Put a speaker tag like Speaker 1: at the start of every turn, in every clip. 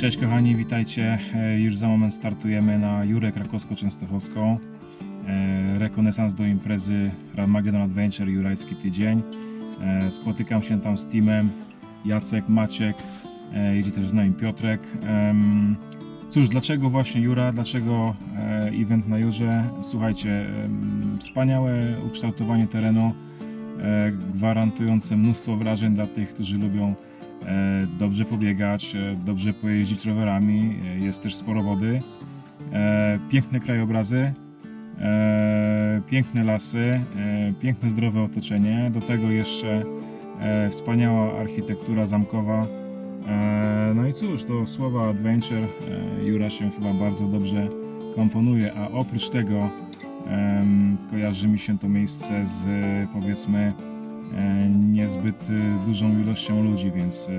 Speaker 1: Cześć kochani, witajcie. E, Już za moment startujemy na Jurę Krakowsko-Częstochowską. E, Rekonesans do imprezy Ramagedon Adventure Jurajski Tydzień. E, Spotykam się tam z teamem Jacek, Maciek, jedzie też z nami Piotrek. Cóż, dlaczego właśnie Jura, dlaczego event na Jurze? Słuchajcie, wspaniałe ukształtowanie terenu, gwarantujące mnóstwo wrażeń dla tych, którzy lubią dobrze pobiegać, e, dobrze pojeździć rowerami, e, jest też sporo wody, e, piękne krajobrazy, e, piękne lasy, e, piękne zdrowe otoczenie, do tego jeszcze e, wspaniała architektura zamkowa. E, no i cóż, to słowa adventure e, Jura się chyba bardzo dobrze komponuje, a oprócz tego kojarzy mi się to miejsce z powiedzmy e, niezbyt e, dużą ilością ludzi, więc e,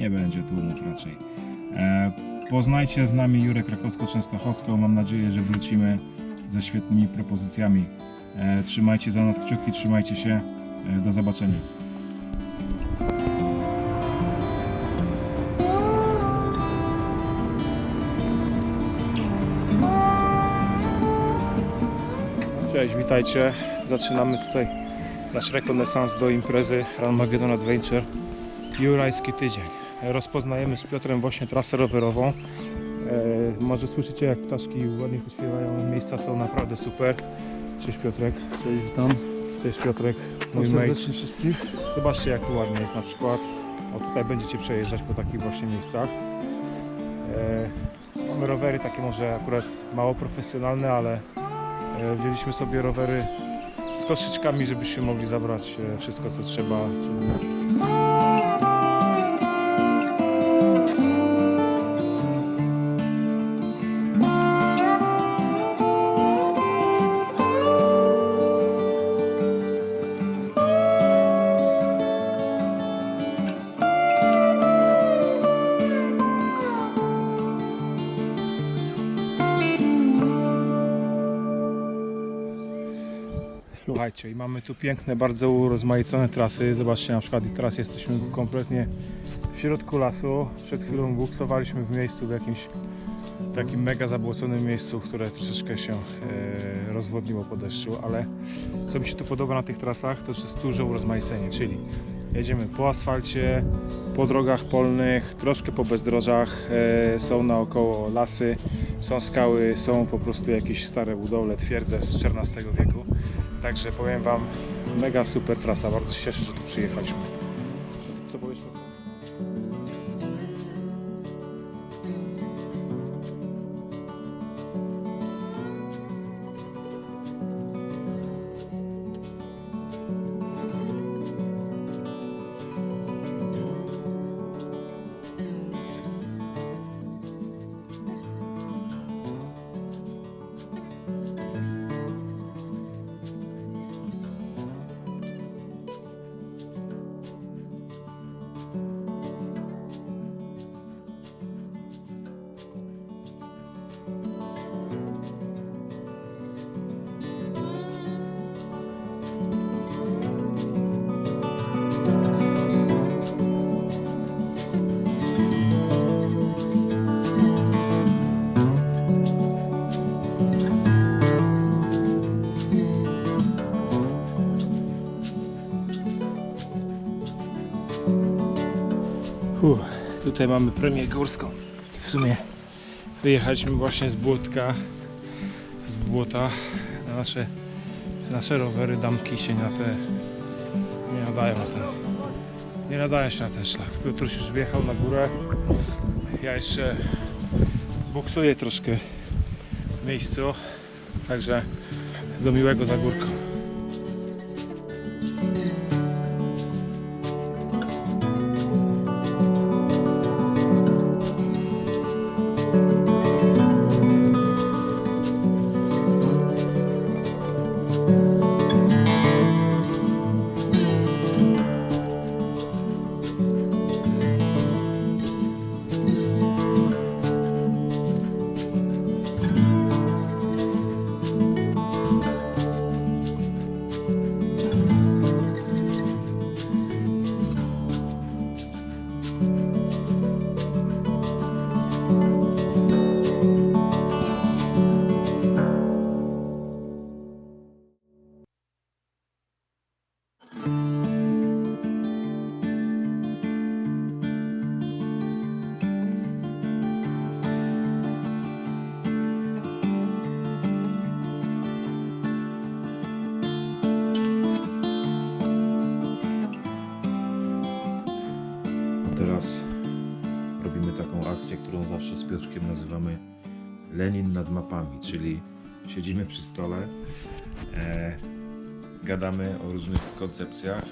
Speaker 1: nie będzie tłumów raczej. E, Poznajcie z nami Jurę Krakowsko-Częstochowską. Mam nadzieję, że wrócimy ze świetnymi propozycjami. E, Trzymajcie za nas kciuki, trzymajcie się. E, Do zobaczenia. Cześć, witajcie. Zaczynamy tutaj nasz rekonesans do imprezy Ranmagedon Adventure Jurajski Tydzień. Rozpoznajemy z Piotrem właśnie trasę rowerową. E, może słyszycie jak ptaszki ładnie pośpiewają, miejsca są naprawdę super. Cześć Piotrek.
Speaker 2: Cześć, witam.
Speaker 1: Cześć Piotrek, mój mate.
Speaker 2: serdecznie wszystkich.
Speaker 1: Zobaczcie jak ładnie jest na przykład. O tutaj będziecie przejeżdżać po takich właśnie miejscach. E, mamy rowery takie może akurat mało profesjonalne, ale e, wzięliśmy sobie rowery z koszyczkami, żebyście mogli zabrać e, wszystko co trzeba. Słuchajcie, i mamy tu piękne, bardzo urozmaicone trasy. Zobaczcie, na przykład teraz jesteśmy kompletnie w środku lasu. Przed chwilą buksowaliśmy w miejscu, w jakimś takim mega zabłoconym miejscu, które troszeczkę się e, rozwodniło po deszczu, ale co mi się tu podoba na tych trasach, to jest duże urozmaicenie, czyli jedziemy po asfalcie, po drogach polnych, troszkę po bezdrożach, e, są naokoło lasy, są skały, są po prostu jakieś stare budowle, twierdze z XIV wieku. Także powiem Wam, mega super trasa, bardzo się cieszę, że tu przyjechaliśmy. Co powiesz? Tutaj mamy premię górską. W sumie wyjechaliśmy właśnie z błotka, z błota na nasze, nasze rowery, damki się na te nie nadają na ten, nie nadają się na ten szlak. Piotruś już wjechał na górę, ja jeszcze boksuję troszkę w miejscu, także do miłego za teraz robimy taką akcję, którą zawsze z Piotrkiem nazywamy Lenin nad mapami, czyli siedzimy przy stole, e, gadamy o różnych koncepcjach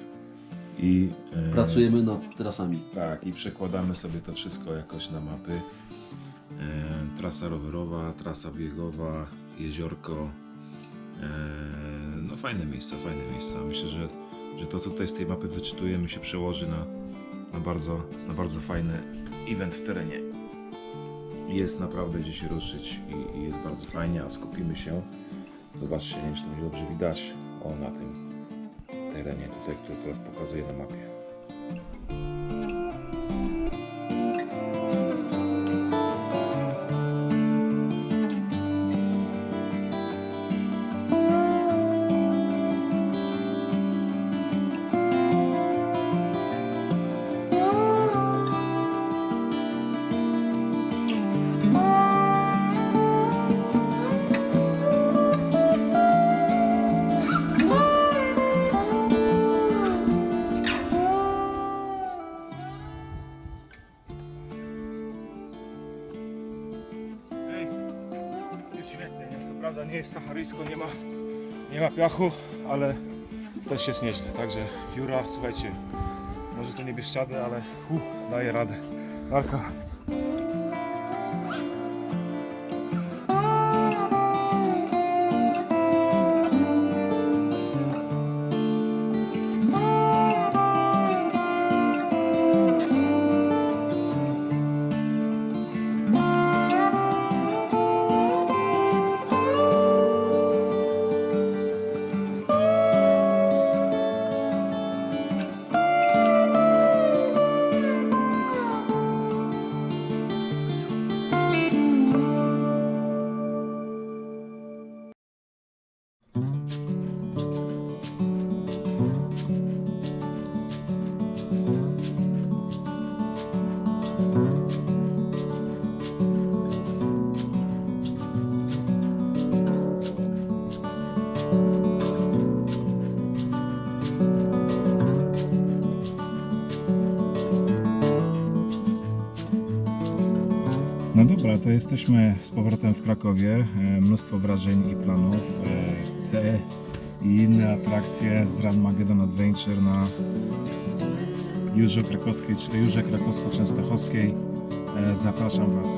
Speaker 1: i e,
Speaker 2: Pracujemy nad trasami.
Speaker 1: tak, i przekładamy sobie to wszystko jakoś na mapy. E, trasa rowerowa, trasa biegowa, jeziorko. E, no fajne miejsca, fajne miejsca. Myślę, że, że to co tutaj z tej mapy wyczytujemy się przełoży na, na, bardzo, na bardzo fajny event w terenie. Jest naprawdę gdzie się ruszyć i, i jest bardzo fajnie, a skupimy się. Zobaczcie, nie wiem czy to będzie dobrze widać. O, na tym terenie tutaj, który teraz pokazuję na mapie.
Speaker 3: Prawda nie jest saharyjsko, nie ma, nie ma piachu, ale też jest nieźle. Także Jura, słuchajcie, może to nie Bieszczady, ale hu, daje radę. Walka.
Speaker 1: Dobra, to jesteśmy z powrotem w Krakowie. E, Mnóstwo wrażeń i planów. E, Te i inne atrakcje z Run Magedon Adventure na Jurze Krakowskiej, Jurze Krakowsko-Częstochowskiej. E, Zapraszam Was